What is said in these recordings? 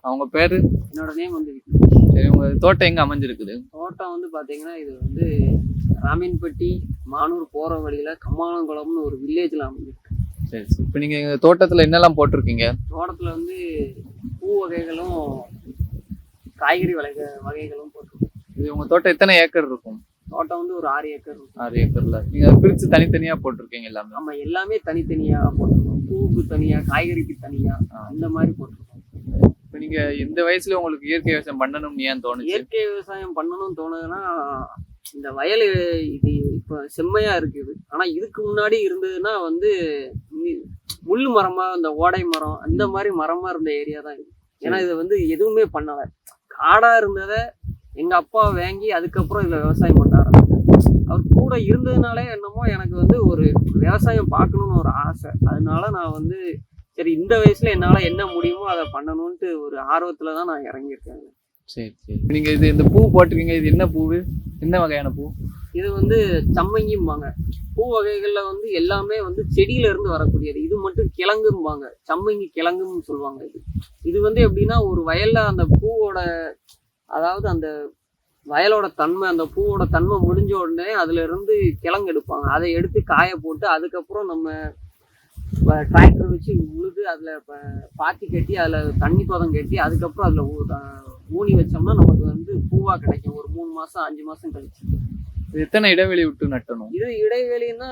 அவங்க பேரு? என்னோட நேம் வந்து. சரி உங்க தோட்டம் எங்க அமைஞ்சிருக்குது? தோட்டம் வந்து பாத்தீங்கன்னா இது வந்து ராமீன்பட்டி மானூர் போற வழியில கம்மாளங்குளம்னு ஒரு வில்லேஜ்ல அமைஞ்சிருக்கு. சரி சரி. இப்போ நீங்க எங்க தோட்டத்துல என்னெல்லாம் போட்டிருக்கீங்க? தோட்டத்துல வந்து பூ வகைகளும் காய்கறி வகை வகைகளும் போட்டிருக்கோம். இது உங்க தோட்டம் எத்தனை ஏக்கர் இருக்கும்? தோட்டம் வந்து ஒரு ஆறு ஏக்கர் இருக்கும். ஆறு ஏக்கர்ல. நீங்க பிரிச்சு தனித்தனியா போட்டிருக்கீங்க எல்லாமே? நம்ம எல்லாமே தனித்தனியா போட்டிருக்கோம். பூவுக்கு தனியா காய்கறிக்கு தனியா அந்த மாதிரி போட்டிருக்கோம். இப்போ நீங்க இந்த வயசுல உங்களுக்கு இயற்கை விவசாயம் பண்ணணும்னு ஏன் தோணுது இயற்கை விவசாயம் பண்ணணும்னு தோணுதுன்னா இந்த வயல் இது இப்போ செம்மையா இருக்குது. ஆனா இதுக்கு முன்னாடி இருந்ததுன்னா வந்து முள் முள்ளு மரமா இந்த ஓடை மரம் அந்த மாதிரி மரமா இருந்த ஏரியா தான் இது. ஏன்னா இது வந்து எதுவுமே பண்ணல. காடா இருந்ததை எங்க அப்பா வாங்கி அதுக்கப்புறம் இதுல விவசாயம் பண்ண ஆரம்பிச்சாரு. அவர் கூட இருந்ததுனாலே என்னமோ எனக்கு வந்து ஒரு விவசாயம் பார்க்கணும்னு ஒரு ஆசை. அதனால நான் வந்து சரி இந்த வயசுல என்னால என்ன முடியுமோ அதை பண்ணணும்ட்டு ஒரு ஆர்வத்துல தான் நான் இறங்கியிருக்கேன் சரி சரி. நீங்க இது இந்த பூ போட்டிருக்கீங்க இது என்ன பூவு? என்ன வகையான பூ? இது வந்து சம்மங்கிம்பாங்க. பூ வகைகள்ல வந்து எல்லாமே வந்து செடியில இருந்து வரக்கூடியது. இது மட்டும் கிழங்கும்பாங்க. சம்மங்கி கிழங்குன்னு சொல்லுவாங்க இது. இது வந்து எப்படின்னா ஒரு வயல்ல அந்த பூவோட அதாவது அந்த வயலோட தன்மை அந்த பூவோட தன்மை முடிஞ்ச உடனே அதுல இருந்து கிழங்கு எடுப்பாங்க. அதை எடுத்து காய போட்டு அதுக்கப்புறம் நம்ம டிராக்டர் வச்சு உழுது அதுல பாத்தி கட்டி அதுல தண்ணி பதம் கட்டி அதுக்கப்புறம் அதுல ஊனி வச்சோம்னா நமக்கு வந்து பூவா கிடைக்கும். ஒரு மூணு மாசம் அஞ்சு மாசம் கழிச்சு. இது எத்தனை இடைவெளி விட்டு நட்டணும்? இது இடைவெளின்னா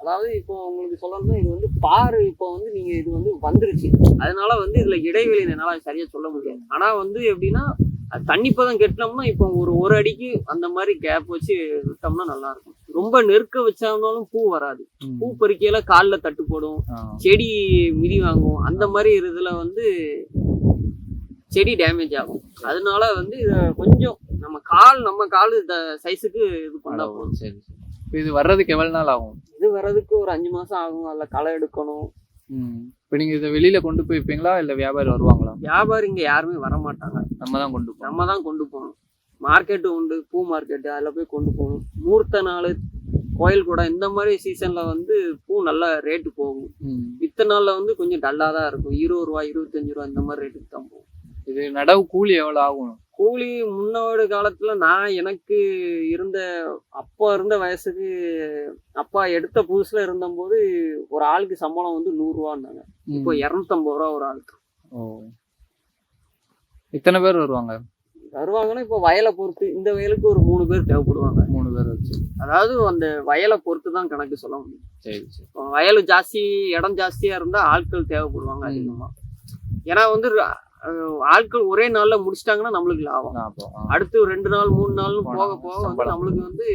அதாவது இப்போ உங்களுக்கு சொல்லணும்னா இது வந்து பாரு இப்போ வந்து நீங்க இது வந்து வந்துருச்சு. அதனால வந்து இதுல இடைவெளி என்னால சரியா சொல்ல முடியாது. ஆனா வந்து எப்படின்னா தண்ணி பதம் கெட்டினோம்னா இப்போ ஒரு ஒரு அடிக்கு அந்த மாதிரி கேப் வச்சு விட்டோம்னா நல்லா இருக்கும். ரொம்ப நெருக்க வச்சாலும் பூ வராது. பூ பறிக்கையில காலில் தட்டு போடும். செடி மிதி வாங்கும். அந்த மாதிரி இதுல வந்து செடி டேமேஜ் ஆகும். அதனால வந்து இத கொஞ்சம் நம்ம கால் நம்ம கால் சைஸுக்கு இது பண்ணா போதும். சரி இது வர்றதுக்கு எவ்வளவு நாள் ஆகும்? இது வர்றதுக்கு ஒரு அஞ்சு மாசம் ஆகும். அதுல களை எடுக்கணும். இப்போ நீங்க இதை வெளியில கொண்டு போய் விற்பீங்களா இல்ல வியாபாரி வருவாங்களா? வியாபாரி இங்க யாருமே வர மாட்டாங்க நம்ம தான் கொண்டு போகணும். நம்ம தான் கொண்டு போகணும். மார்க்கெட்டு உண்டு பூ மார்க்கெட்டு அதில் போய் கொண்டு போகணும். மூர்த்த நாள் கோயில் கூட இந்த மாதிரி சீசன்ல வந்து பூ நல்ல ரேட்டு போகும். மித்த நாள்ல வந்து கொஞ்சம் டல்லாக தான் இருக்கும். இருபது ரூபா இருபத்தஞ்சு ரூபா இந்த மாதிரி ரேட்டுக்கு தான் போகும். இது நடவு கூலி எவ்வளவு ஆகும்? கூலி முன்னோடு காலத்துல நான் எனக்கு இருந்த அப்பா இருந்த வயசுக்கு அப்பா எடுத்த புதுசுல இருந்தபோது ஒரு ஆளுக்கு சம்பளம் வந்து நூறுரூவான்னாங்க இப்போ இரநூத்தம்பது ரூபா ஒரு ஆளுக்கு. ஓ. எத்தனை பேர் வருவாங்க? வருவாங்கன்னா இப்போ வயலை பொறுத்து இந்த வயலுக்கு ஒரு மூணு பேர் தேவைப்படுவாங்க. மூணு பேர் வச்சு. அதாவது அந்த வயலை பொறுத்து தான் கணக்கு சொல்ல முடியும். சரி சரி. இப்போ வயல் ஜாஸ்தி இடம் ஜாஸ்தியா இருந்தா ஆட்கள் தேவைப்படுவாங்க ம். அதிகமா. ஏன்னா வந்து ஆட்கள் ஒரே நாள்ல முடிச்சிட்டாங்கன்னா நம்மளுக்கு லாபம். அடுத்து ரெண்டு நாள் மூணு நாள் போனா போக போக வந்து. நம்மளுக்கு வந்து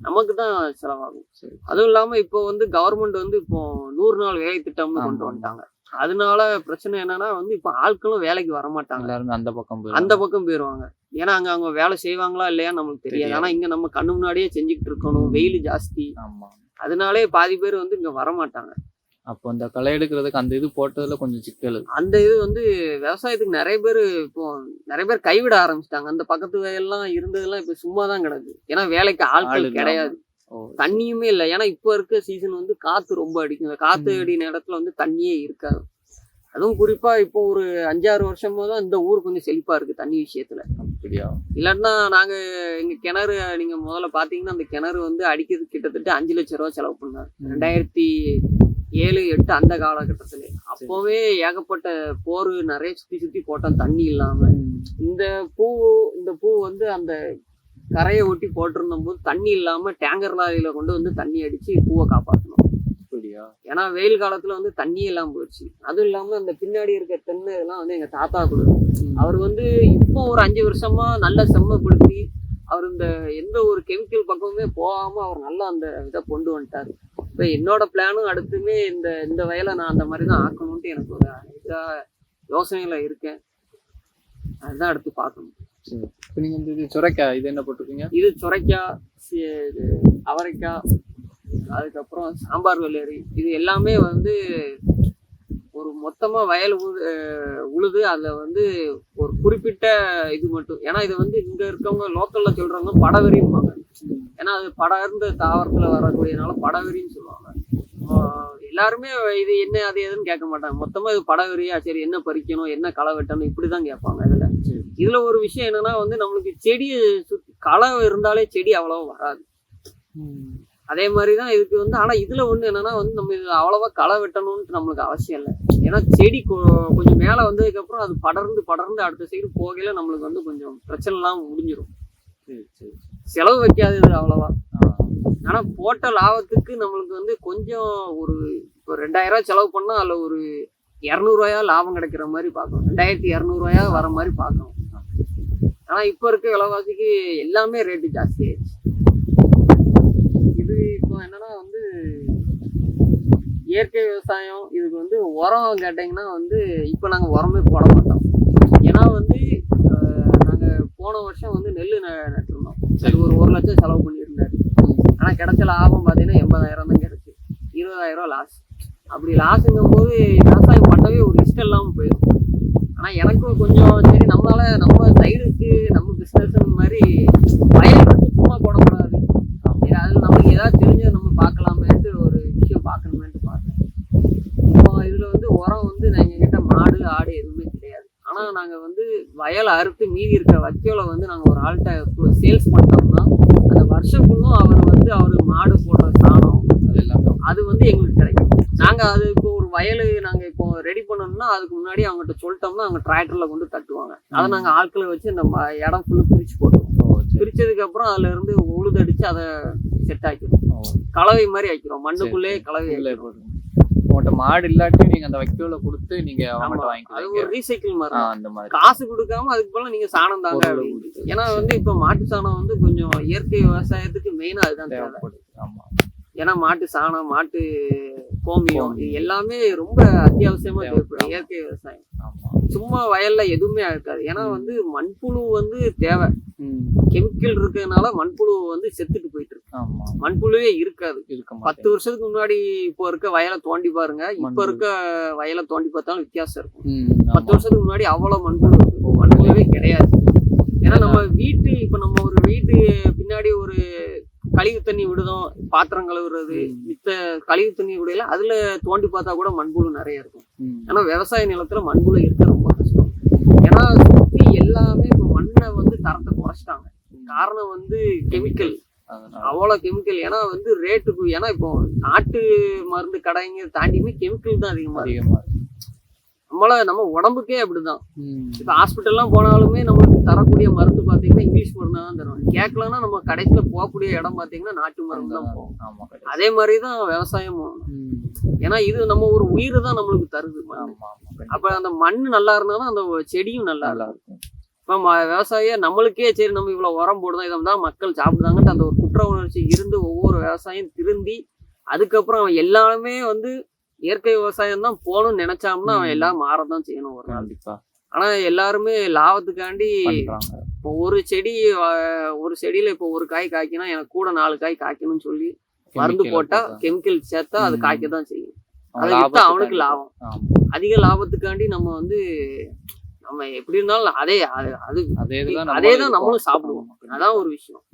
நமக்கு தான் செலவாகும். சரி. அதுவும் இல்லாம இப்போ வந்து கவர்மெண்ட் வந்து இப்போ நூறு நாள் வேலை திட்டம்னு கொண்டு. வந்துட்டாங்க. அதனால பிரச்சனை என்னன்னா வந்து இப்போ ஆட்களும் வேலைக்கு வர மாட்டாங்க அந்த பக்கம் அந்த பக்கம் போயிருவாங்க. ஏன்னா அங்க அவங்க வேலை செய்வாங்களா இல்லையா நமக்கு தெரியாது. தெரியாது. ஆனா இங்க நம்ம கண்ணு முன்னாடியே செஞ்சுக்கிட்டு இருக்கணும். வெயில் ஜாஸ்தி. ஆமா. அதனாலே பாதி பேர் வந்து இங்க வர மாட்டாங்க அப்போ இந்த களை எடுக்கிறதுக்கு அந்த இது போட்டதுல கொஞ்சம் சிக்கல். அந்த இது வந்து விவசாயத்துக்கு நிறைய பேர் இப்போ நிறைய பேர் கைவிட ஆரம்பிச்சிட்டாங்க. அந்த பக்கத்து வயல்லாம் இருந்ததெல்லாம் இப்ப சும்மா தான் கிடக்கு. ஏன்னா வேலைக்கு ஆட்கள். கிடையாது. தண்ணியுமே இல்லை. ஏன்னா இப்போ இருக்க சீசன் வந்து காத்து ரொம்ப அடிக்கும் ம். அடின இடத்துல வந்து தண்ணியே இருக்காது. அதுவும் குறிப்பா இப்போ ஒரு அஞ்சாறு வருஷமா தான் இந்த ஊர் கொஞ்சம் செழிப்பா இருக்கு தண்ணி விஷயத்துல. அப்படியா? இல்லாட்டினா நாங்க எங்க கிணறு நீங்க முதல்ல பாத்தீங்கன்னா அந்த கிணறு வந்து அடிக்கிறது கிட்டத்தட்ட அஞ்சு லட்சம் ரூபா செலவு பண்ணார். ரெண்டாயிரத்தி ஏழு எட்டு அந்த காலகட்டத்துல. அப்போவே ஏகப்பட்ட போர் நிறைய சுத்தி சுத்தி போட்டோம் தண்ணி இல்லாம. இந்த பூ இந்த பூ வந்து அந்த கரையை ஒட்டி போட்டிருந்த போது தண்ணி இல்லாம டேங்கர் லாரியில கொண்டு வந்து தண்ணி அடிச்சு பூவை காப்பாற்றணும் ஏன்னா வெயில் காலத்துல வந்து தண்ணியே இல்லாம போயிடுச்சு. அதுவும் இல்லாம அந்த பின்னாடி இருக்க தென்னை இதெல்லாம் வந்து எங்க தாத்தா கொடுக்கும். அவர் வந்து இப்போ ஒரு அஞ்சு வருஷமா நல்ல செம்மப்படுத்தி அவர் இந்த எந்த ஒரு கெமிக்கல் பக்கமுமே போகாம அவர் நல்லா அந்த இதை கொண்டு வந்துட்டாரு. இப்போ என்னோட பிளானும் அடுத்துமே இந்த இந்த வயலை நான் அந்த மாதிரி தான் ஆக்கணும்ட்டு எனக்கு ஒரு இதா யோசனையில இருக்கேன். அதுதான் அடுத்து பார்க்கணும். இப்போ இந்த இது சுரைக்காய் இது என்ன போட்டிருக்கீங்க? இது சுரைக்காய் இது அவரைக்காய் அதுக்கப்புறம் சாம்பார் வெள்ளரி. இது எல்லாமே வந்து ஒரு மொத்தமாக வயல் உழு- உழுது அதில் வந்து ஒரு குறிப்பிட்ட இது மட்டும். ஏன்னா இது வந்து இங்கே இருக்கவங்க லோக்கலில் சொல்கிறவங்க படவெறிம்பாங்க. ஏன்னா அது படர்ந்த தாவரத்தில் வரக்கூடியனால படவெறின்னு சொல்லுவாங்க. எல்லாருமே இது என்ன அது எதுன்னு கேட்க மாட்டாங்க. மொத்தமாக இது படவெறியா சரி என்ன பறிக்கணும் என்ன களை வெட்டணும் இப்படி தான் கேட்பாங்க இதில். இதுல ஒரு விஷயம் என்னன்னா வந்து நம்மளுக்கு செடியை சுத்தி களை இருந்தாலே செடி அவ்வளவா வராது. அதே மாதிரி தான் இதுக்கு வந்து ஆனா இதுல ஒண்ணு என்னன்னா வந்து நம்ம இது அவ்வளவா களை வெட்டணும்னு நம்மளுக்கு அவசியம் இல்லை. ஏன்னா செடி கொஞ்சம் மேல வந்ததுக்கு அப்புறம் அது படர்ந்து படர்ந்து அடுத்த சைடு போகையில நம்மளுக்கு வந்து கொஞ்சம் பிரச்சனை எல்லாம் முடிஞ்சிடும் செலவு வைக்காது இது அவ்வளவா. ஆ. ஆனா போட்ட லாபத்துக்கு நம்மளுக்கு வந்து கொஞ்சம் ஒரு இப்போ ரெண்டாயிரம் ரூபாய் செலவு பண்ணா அதுல ஒரு இரநூறுவாயா லாபம் கிடைக்கிற மாதிரி பார்க்கணும். ரெண்டாயிரத்தி இரநூறுவாயா வர மாதிரி பார்க்கணும். ஆனால் இப்போ இருக்க விலைவாசிக்கு எல்லாமே ரேட்டு ஜாஸ்தி ஆயிடுச்சு. இது இப்போ என்னன்னா வந்து இயற்கை விவசாயம் இதுக்கு வந்து உரம் கேட்டிங்கன்னா வந்து இப்போ நாங்கள் உரமே போட மாட்டோம். ஏன்னா வந்து நாங்கள் போன வருஷம் வந்து நெல் நட்டிருந்தோம். சரி ஒரு ஒரு லட்சம் செலவு பண்ணியிருந்தாரு. ஆனால் கிடைச்ச லாபம் பார்த்தீங்கன்னா எண்பதாயிரம் தான் கிடச்சி. இருபதாயிரம் லாஸ்ட் லாஸ் அப்படி லாஸுங்கும் போது விவசாயம் பண்ணவே ஒரு இஷ்டம் இல்லாமல் போயிடும். ஆனால் எனக்கும் கொஞ்சம் சரி நம்மளால் நம்ம சைடுக்கு நம்ம பிஸ்னஸ் மாதிரி வயல் மட்டும் சும்மா போடக்கூடாது. அப்படி அதில் நமக்கு ஏதாவது தெரிஞ்சது நம்ம பார்க்கலாமேன்ட்டு ஒரு விஷயம் பார்க்கணுமேன்ட்டு பார்த்தேன். இப்போ இதில் வந்து உரம் வந்து நான் கிட்ட மாடு ஆடு எதுவுமே கிடையாது. ஆனால் நாங்கள் வந்து வயலை அறுத்து மீதி இருக்க வைக்கோலை வந்து நாங்கள் ஒரு ஆள்கிட்ட சேல்ஸ் பண்ணிட்டோம்னா அந்த வருஷம் ஃபுல்லும் அவர் வந்து அவர் மாடு போடுற சாணம் அது எல்லாமே அது வந்து எங்களுக்கு கிடைக்கும் நாங்க அது இப்போ ஒரு வயலு நாங்க இப்போ ரெடி பண்ணணும்னா அதுக்கு முன்னாடி அவங்ககிட்ட சொல்லிட்டோம்னா அவங்க டிராக்டர்ல கொண்டு தட்டுவாங்க. அதை நாங்க ஆட்களை வச்சு அந்த ம- இடம் ஃபுல்லு பிரிச்சு போட்டுருவோம் அப்புறம் அதுல இருந்து உழுதடிச்சு அதை செட் ஆக்கிடுவோம். கலவை மாதிரி ஆக்கிடுவோம். மண்ணுக்குள்ளே சரி. கலவை ஆக்கிடுவோம். உங்கள்கிட்ட மாடு இல்லாட்டி நீங்க அந்த வைக்கோல கொடுத்து நீங்க அது ஒரு ரீசைக்கிள் மாதிரி. அந்த மாதிரி. காசு கொடுக்காம அதுக்கு போல நீங்க சாணம் தாங்க. ஏன்னா வந்து இப்ப மாட்டு சாணம் வந்து கொஞ்சம் இயற்கை விவசாயத்துக்கு மெயினா அதுதான் தேவை. தேவைப்படுது. ஆமா. ஏன்னா மாட்டு சாணம் மாட்டு கோமியம் இது எல்லாமே ரொம்ப அத்தியாவசியமா தேவைப்படும். இயற்கை விவசாயம். சும்மா வயல்ல எதுவுமே இருக்காது ஏன்னா வந்து மண்புழு வந்து தேவை. கெமிக்கல் இருக்கிறதுனால மண்புழு வந்து செத்துட்டு போயிட்டு இருக்கு. ஆமா. மண்புழுவே இருக்காது. இருக்க பத்து வருஷத்துக்கு முன்னாடி இப்போ இருக்க வயலை தோண்டி பாருங்க. இப்ப. இருக்க வயலை தோண்டி பார்த்தாலும் வித்தியாசம் இருக்கும். பத்து வருஷத்துக்கு முன்னாடி அவ்வளவு மண்புழு மண்புழுவே கிடையாது. ஏன்னா நம்ம வீட்டு இப்ப நம்ம ஒரு வீட்டு பின்னாடி ஒரு கழிவு தண்ணி விடுதோம் பாத்திரம் கழுவுறது. மித்த கழிவு தண்ணி விடையில அதுல தோண்டி பார்த்தா கூட மண்புழு நிறைய இருக்கும். ஆனா விவசாய நிலத்துல மண்புழு இருக்க ரொம்ப கஷ்டம். ஏன்னா சுத்தி எல்லாமே இப்ப மண்ணை வந்து தரத்தை குறைச்சிட்டாங்க. காரணம் வந்து கெமிக்கல். அவ்வளவு கெமிக்கல். ஏன்னா வந்து ரேட்டுக்கு ஏன்னா இப்போ நாட்டு மருந்து கடைங்க தாண்டியுமே கெமிக்கல் தான் அதிகமா இருக்கு. அதிகமா இருக்கு. நம்மள நம்ம உடம்புக்கே அப்படிதான். இப்போ ஹாஸ்பிட்டல்லாம் போனாலுமே நம்மளுக்கு தரக்கூடிய மருந்து பாத்தீங்கன்னா இங்கிலீஷ் மருந்து தான் தருவாங்க கேட்கலன்னா நம்ம கடைசியில போகக்கூடிய இடம் பாத்தீங்கன்னா நாட்டு மருந்து தான் போகும். அதே மாதிரி தான் விவசாயமும் ம். ஏன்னா இது நம்ம ஒரு உயிர் தான் நம்மளுக்கு தருது. அப்ப அந்த மண் நல்லா இருந்தாலும் அந்த செடியும் நல்லா இருக்கும் இப்போ விவசாயிய நம்மளுக்கே சரி நம்ம இவ்வளவு உரம் போடுறோம் இதை தான் மக்கள் சாப்பிடுதாங்கன்ட்டு அந்த ஒரு குற்ற உணர்ச்சி இருந்து ஒவ்வொரு விவசாயம் திருந்தி அதுக்கப்புறம் எல்லாமே வந்து இயற்கை விவசாயம் தான் போகணும்னு நினைச்சாம்னா அவன். எல்லாம் மாறதான் செய்யணும் ஒரு நாள் ஆனா எல்லாருமே லாபத்துக்காண்டி இப்போ ஒரு செடி ஒரு செடியில இப்போ ஒரு காய் காய்க்கினா எனக்கு கூட நாலு காய் காய்க்கணும்னு சொல்லி மருந்து போட்டா. கெமிக்கல் சேர்த்தா அது. காய்க்க தான் செய்யும் அதை வித்தா அவனுக்கு. லாபம். அதிக லாபத்துக்காண்டி நம்ம வந்து நம்ம எப்படி இருந்தாலும் அதே அது அது அதே தான் நம்மளும். சாப்பிடுவோம். அதான் ஒரு விஷயம்.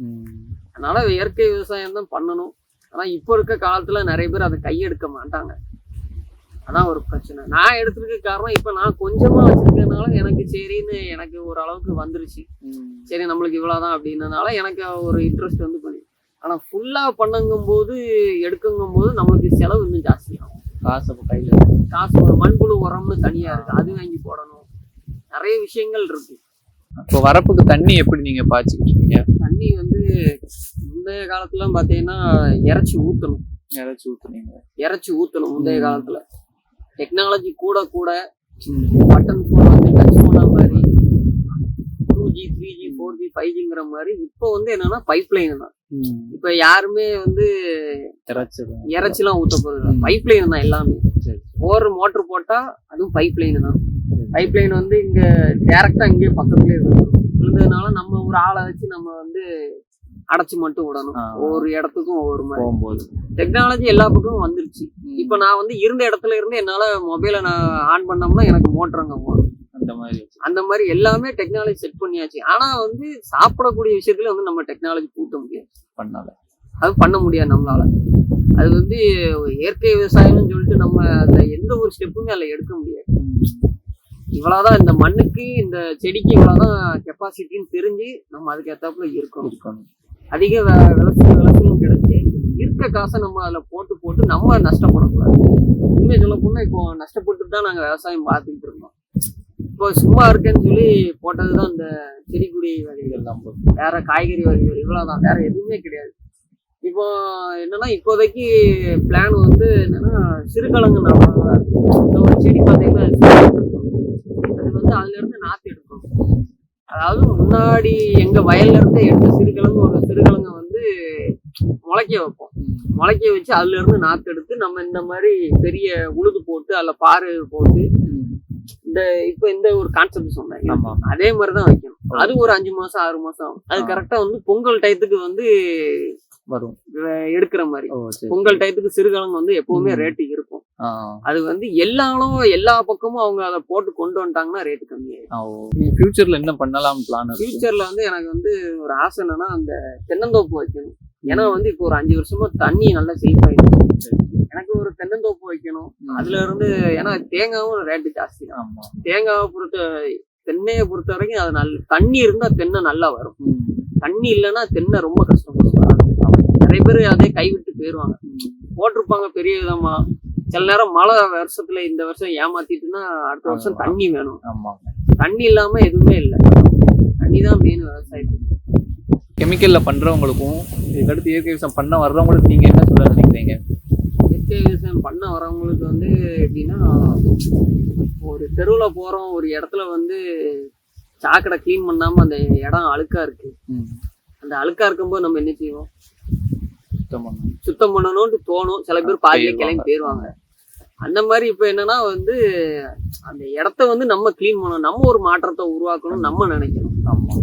அதனால இயற்கை விவசாயம் தான் பண்ணணும் ஆனா இப்போ இருக்க காலத்துல நிறைய பேர் அதை கையெடுக்க மாட்டாங்க அதான் ஒரு பிரச்சனை. நான் எடுத்துருக்க காரணம் இப்ப நான் கொஞ்சமா வச்சிருக்கனால எனக்கு சரின்னு எனக்கு ஒரு அளவுக்கு வந்துருச்சு. சரி நம்மளுக்கு இவ்வளவுதான் அப்படின்னனால எனக்கு ஒரு இன்ட்ரெஸ்ட் வந்து பண்ணி. ஆனா ஃபுல்லா பண்ணுங்கும் போது எடுக்குங்கும் போது நம்மளுக்கு செலவு இன்னும் ஜாஸ்தி ஆகும் காசு கையில. காசு ஒரு மண்புழு உரம்னு தனியா இருக்கு. அது வாங்கி போடணும். நிறைய விஷயங்கள் இருக்கு. இப்போ வரப்புக்கு தண்ணி எப்படி நீங்க பாய்ச்சிக்கிட்டு இருக்கீங்க? தண்ணி வந்து முந்தைய காலத்துல பாத்தீங்கன்னா இறைச்சி ஊத்தணும். யாராச்சும் ஊத்துனீங்க. இறைச்சி ஊத்தணும் முந்தைய. காலத்துல. டெக்னாலஜி கூட கூட. பட்டன் போன் வந்து டச் போனா மாதிரி two G three G four G five ஜிங்கிற மாதிரி இப்போ வந்து என்னன்னா பைப் லைன் தான். இப்போ யாருமே வந்து. இறைச்சிலாம் ஊத்த போறது ம். பைப் லைன் தான் எல்லாமே போர் மோட்டர் போட்டா அதுவும் பைப் லைன் தான். பைப் லைன் வந்து இங்க டேரக்டா இங்கே பக்கத்துலயே விழுந்துரும் விழுந்ததுனால நம்ம ஒரு ஆளை வச்சு நம்ம வந்து அடைச்சு மட்டும் விடணும். ஒவ்வொரு இடத்துக்கும் ஒவ்வொரு மாதிரி. டெக்னாலஜி எல்லா பக்கமும் வந்துருச்சு. இப்ப நான் வந்து இருந்த இடத்துல இருந்து என்னால மொபைலை நான் ஆன் பண்ணோம்னா எனக்கு மோட்டர் அங்க ஓடும் அந்த மாதிரி. அந்த மாதிரி எல்லாமே டெக்னாலஜி செட் பண்ணியாச்சு. ஆனா வந்து சாப்பிடக்கூடிய விஷயத்துல வந்து நம்ம டெக்னாலஜி பூட்ட முடியாது. பண்ணால அது பண்ண முடியாது நம்மளால. அது வந்து இயற்கை விவசாயம்னு சொல்லிட்டு நம்ம அதுல எந்த ஒரு ஸ்டெப்புமே அதுல எடுக்க முடியாது. இவ்வளவுதான் இந்த மண்ணுக்கு இந்த செடிக்கு இவ்வளவுதான் கெப்பாசிட்டின்னு தெரிஞ்சு நம்ம அதுக்கு ஏத்தாப்புல இருக்கணும். அதிக விளசு விளைச்சல் கிடைச்சி இருக்க காசை நம்ம அதில் போட்டு போட்டு நம்ம நஷ்டப்படக்கூடாது. உண்மையை சொல்ல போனால் இப்போ நஷ்டப்பட்டு தான் நாங்கள் விவசாயம் பார்த்துக்கிட்டு இருந்தோம் இப்போ சும்மா இருக்கேன்னு சொல்லி போட்டது தான் இந்த செடி கொடி வகைகள் தான் போட்டு. வேற காய்கறி வகைகள் இவ்வளவுதான். வேற எதுவுமே கிடையாது. இப்போ என்னன்னா இப்போதைக்கு பிளான் வந்து என்னன்னா சிறுகிழங்கு நடலாம் இந்த ஒரு செடி பார்த்தீங்கன்னா அது வந்து அதுல இருந்து எடுக்கணும். அதாவது முன்னாடி எங்க வயல்ல இருந்து எடுத்த சிறுகிழங்கு ஒரு சிறுகிழங்கை வந்து முளைக்க வைப்போம். முளைக்க வச்சு அதுல இருந்து நாத்து எடுத்து நம்ம இந்த மாதிரி பெரிய உழுது போட்டு அதுல பாரு போட்டு. இந்த இப்ப இந்த ஒரு கான்செப்ட் சொன்னேன். அதே மாதிரி தான் வைக்கணும் அது ஒரு அஞ்சு மாசம் ஆறு மாசம் ஆகும். அது. கரெக்டா வந்து பொங்கல் டயத்துக்கு வந்து வரும். எடுக்கிற மாதிரி. பொங்கல் டயத்துக்கு சிறுகிழங்கு வந்து எப்பவுமே. ரேட்டு இருக்கும். அது வந்து எல்லாரும் எல்லா பக்கமும் அவங்க அதை போட்டு கொண்டு வந்துட்டாங்கன்னா ரேட்டு கம்மியாயிடும். ஃபியூச்சர்ல என்ன பண்ணலாம் பிளான் ஃபியூச்சர்ல வந்து எனக்கு வந்து ஒரு ஆசை என்னன்னா அந்த தென்னந்தோப்பு வைக்கணும். ஏன்னா வந்து இப்போ ஒரு அஞ்சு வருஷமா தண்ணி நல்லா செழிப்பாயிடுச்சு எனக்கு ஒரு தென்னந்தோப்பு வைக்கணும். அதுல இருந்து ஏன்னா தேங்காவும் ரேட்டு ஜாஸ்தி தான். தேங்காவை பொறுத்த தென்னையை பொறுத்த வரைக்கும் அது நல்ல தண்ணி இருந்தா தென்னை நல்லா வரும். தண்ணி இல்லைன்னா தென்னை ரொம்ப கஷ்டப்படும். நிறைய பேர் அதே கைவிட்டு போயிருவாங்க. போட்டிருப்பாங்க பெரிய விதமா. சில நேரம் மழை வருஷத்துல இந்த வருஷம் ஏமாத்திட்டுன்னா அடுத்த வருஷம். தண்ணி வேணும். தண்ணி இல்லாம எதுவுமே இல்லை. தண்ணி தான் மெயின் விவசாயத்துக்கு கெமிக்கல்ல பண்றவங்களுக்கும் இதுக்கடுத்து இயற்கை விவசாயம் பண்ண வர்றவங்களுக்கு நீங்க என்ன சொல்ல நினைக்கிறீங்க? இயற்கை விவசாயம் பண்ண வரவங்களுக்கு வந்து எப்படின்னா ஒரு தெருவில் போகிறோம் ஒரு இடத்துல வந்து சாக்கடை க்ளீன் பண்ணாமல் அந்த இடம் அழுக்கா இருக்கு. ம். அந்த அழுக்கா இருக்கும்போது நம்ம என்ன செய்வோம்? சுத்தம் பண்ணணும். சுத்தம் பண்ணணும்னு தோணும் சில பேர் பாதியிலே. கிளம்பி போயிடுவாங்க அந்த மாதிரி இப்போ என்னன்னா வந்து அந்த இடத்த வந்து நம்ம க்ளீன் பண்ணணும் நம்ம ஒரு மாற்றத்தை உருவாக்கணும் நம்ம நினைக்கணும் ஆமா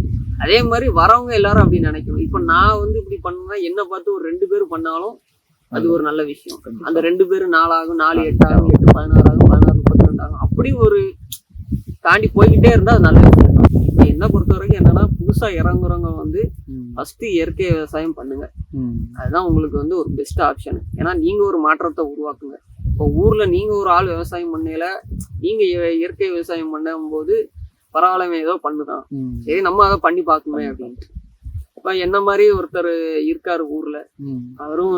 அதே மாதிரி வரவங்க எல்லாரும் அப்படி நினைக்கணும் இப்போ நான் வந்து இப்படி பண்ணா என்ன பார்த்து ஒரு ரெண்டு பேர் பண்ணாலும் அது ஒரு நல்ல விஷயம். அந்த ரெண்டு பேரும் நாலு ஆகும் நாலு எட்டு ஆகும் எட்டு பதினாறு ஆகும் பதினாறு முப்பத்தி ரெண்டு ஆகும் அப்படி ஒரு தாண்டி போய்கிட்டே இருந்தா அது நல்ல விஷயம் இப்போ என்ன பொறுத்த வரைக்கும் என்னன்னா புதுசா இறங்குறவங்க வந்து. ஃபர்ஸ்ட் இயற்கை விவசாயம் பண்ணுங்க. அதுதான் உங்களுக்கு வந்து ஒரு பெஸ்ட் ஆப்ஷன் ஏன்னா நீங்க ஒரு மாற்றத்தை உருவாக்குங்க. இப்போ ஊர்ல நீங்க ஒரு ஆள் விவசாயம் பண்ணையில நீங்க இய- இயற்கை விவசாயம் பண்ணும்போது பரவாயில்ல ஏதோ பண்ணுதான். சரி நம்ம அதை பண்ணி பார்க்கணுமே அப்படின்ட்டு. இப்போ என்ன மாதிரி ஒருத்தர் இருக்காரு ஊர்ல. அவரும்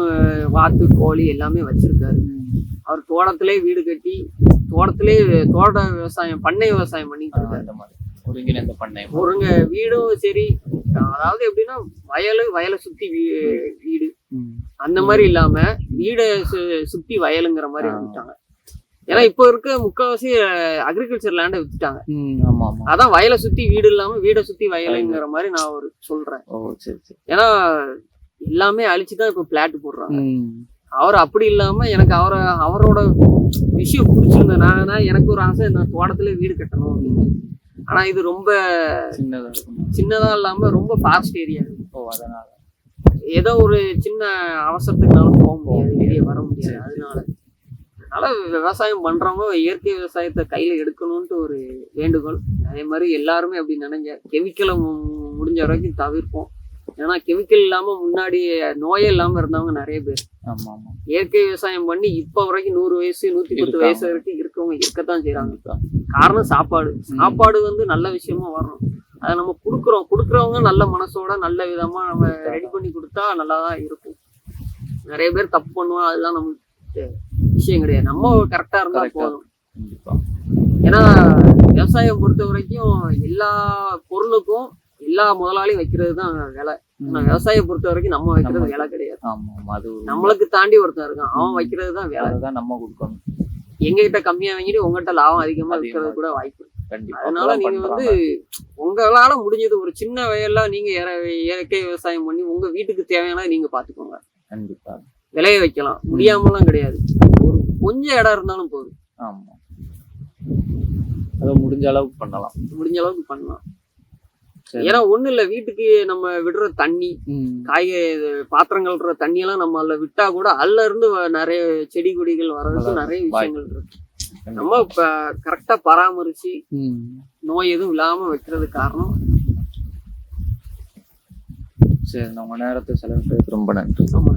வாத்து கோழி எல்லாமே வச்சிருக்காரு. அவர் தோட்டத்திலே வீடு கட்டி தோட்டத்திலே தோட்ட விவசாயம் பண்ணை விவசாயம் பண்ணிட்டு இருக்காரு. ஒருங்கிணைந்த பண்ணை. ஒருங்க வீடும் சரி அதாவது எப்படின்னா வயலு வயலை சுத்தி வீடு. அந்த மாதிரி இல்லாம வீடை சுத்தி வயலுங்கிற மாதிரி. வந்துட்டாங்க ஏன்னா இப்போ இருக்க முக்கால்வாசி அக்ரிகல்ச்சர் லேண்டை வித்துட்டாங்க. அதான் வயலை சுத்தி வீடு இல்லாம வீடை சுத்தி வயலுங்கிற மாதிரி நான் ஒரு சொல்றேன். ஏன்னா எல்லாமே அழிச்சுதான் இப்போ பிளாட் போடுறாங்க. அவர் அப்படி இல்லாம எனக்கு அவரை அவரோட விஷயம் பிடிச்சிருந்தேன் நான் எனக்கு ஒரு ஆசை நான் தோட்டத்துல வீடு கட்டணும் அப்படின்னு. ஆனா இது ரொம்ப சின்னதா இருக்கும். சின்னதா இல்லாம ரொம்ப ஃபாஸ்ட் ஏரியா. ஓ அதனால. ஏதோ ஒரு சின்ன அவசரத்துக்குனாலும் போக முடியாது வெளியே வர முடியாது. அதனால. அதனால விவசாயம் பண்றவங்க இயற்கை விவசாயத்தை கையில எடுக்கணும்ட்டு ஒரு வேண்டுகோள். அதே மாதிரி எல்லாருமே அப்படி நினைங்க. கெமிக்கலை முடிஞ்ச வரைக்கும் தவிர்ப்போம். ஏன்னா கெமிக்கல் இல்லாம முன்னாடி நோயே இல்லாம இருந்தவங்க நிறைய பேர். இயற்கை விவசாயம் பண்ணி இப்ப வரைக்கும் நூறு வயசு நூத்தி பத்து. வயசு வரைக்கும் இருக்கவங்க இருக்கத்தான் கண்டிப்பா காரணம் சாப்பாடு. சாப்பாடு வந்து நல்ல விஷயமா வரணும். அதை நம்ம கொடுக்குறோம். கொடுக்குறவங்க நல்ல மனசோட நல்ல விதமா நம்ம ரெடி பண்ணி கொடுத்தா நல்லா தான் இருக்கும். நிறைய பேர் தப்பு பண்ணுவோம் அதெல்லாம் நமக்கு விஷயம் கிடையாது. நம்ம கரெக்டா இருந்தா. போதும். ஏன்னா விவசாயம் பொறுத்த வரைக்கும் எல்லா பொருளுக்கும் எல்லா முதலாளியும் வைக்கிறது தான் விலை ஆனா விவசாயம் பொறுத்த வரைக்கும் நம்ம வைக்கிறது விலை கிடையாது. அது நம்மளுக்கு தாண்டி ஒருத்தன் இருக்கான். அவன் வைக்கிறது தான் விலை. அதைதான் நம்ம கொடுக்கணும். எங்க கிட்ட கம்மியா வாங்கிட்டு உங்ககிட்ட லாபம் அதிகமா விற்கிறது கூட வாய்ப்பு அதனால நீங்க வந்து. உங்களால முடிஞ்சது ஒரு சின்ன வயல்ல நீங்க இயற்கை விவசாயம் பண்ணி உங்க வீட்டுக்கு தேவையான நீங்க பாத்துக்கோங்க. கண்டிப்பா. விளைய வைக்கலாம். முடியாமலாம் கிடையாது. ஒரு கொஞ்சம் இடம் இருந்தாலும் போதும். ஆமா. அதை முடிஞ்ச அளவுக்கு பண்ணலாம். முடிஞ்ச அளவுக்கு பண்ணலாம். ஏன்னா ஒண்ணு இல்ல வீட்டுக்கு நம்ம விடுற தண்ணி. காய்கறி இது பாத்திரங்கள்ற தண்ணி எல்லாம் நம்ம அதுல விட்டா கூட அதுல இருந்து நிறைய செடி கொடிகள் வர்றதுக்கு. நிறைய விஷயங்கள் இருக்கு. நம்ம இப்ப கரெக்டா பராமரிச்சு. நோய் எதுவும் இல்லாம வைக்கிறது காரணம் சரி நம்ம நேரத்தை செலவிட்டதுக்கு ரொம்ப நன்றி நம்ம